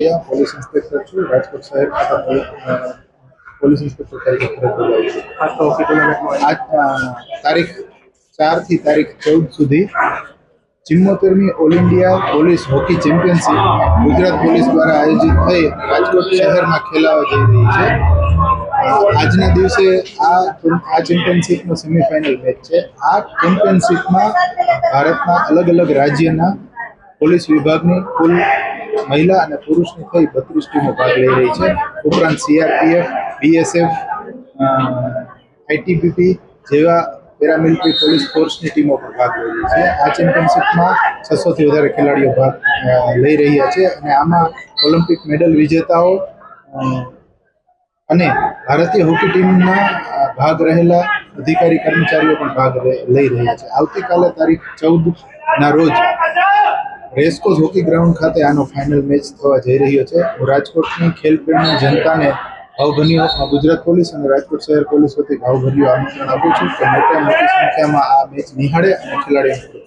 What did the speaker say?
અહીંયા police inspector છું રાજકોટ શહેર ખાતા પોલીસ ઇન્સ્પેક્ટર તરીકે ફરજ બજાવું આજ તારીખ ચારથી તારીખ ચૌદ સુધી ચિમ્મોતેરમી all India police hockey championship Gujarat police દ્વારા આયોજિત થઈ રાજકોટ શહેરમાં ખેલાવા જઈ રહી છે. આજના દિવસે આ આ ચેમ્પિયનશિપનો સેમિફાઇનલ મેચ છે. આ ચેમ્પિયનશિપમાં ભારતના અલગ અલગ રાજ્યના પોલીસ વિભાગની કુલ મહિલા અને પુરુષની થઈ બત્રીસ ટીમો ભાગ લઈ રહી છે? ઉપરાંત સીઆરપીએફ બીએસએફ આઈટીબીપી જેવા પેરામિલિટરી પોલીસ ફોર્સની ટીમો પણ ભાગ લઈ રહી છે. આ ચેમ્પિયનશિપમાં છસોથી વધારે ખેલાડીઓ ભાગ લઈ રહ્યા છે અને આમાં ઓલિમ્પિક મેડલ વિજેતાઓ અને ભારતીય હોકી ટીમના ભાગ રહેલા અધિકારી કર્મચારીઓ પણ ભાગ લઈ રહ્યા છે. આવતીકાલે તારીખ ચૌદ ના રોજ રેસકોર્સ હોકી ગ્રાઉન્ડ ખાતે આનો ફાઇનલ મેચ થવા જઈ રહ્યો છે. રાજકોટની ખેલપ્રેમી જનતાને ભાવભર્યું ગુજરાત પોલીસ અને રાજકોટ શહેર પોલીસ વતી ભાવભર્યું આમંત્રણ આપું છું કે મોટા મોટી સંખ્યામાં આ મેચ નિહાળે અને ખેલાડીઓને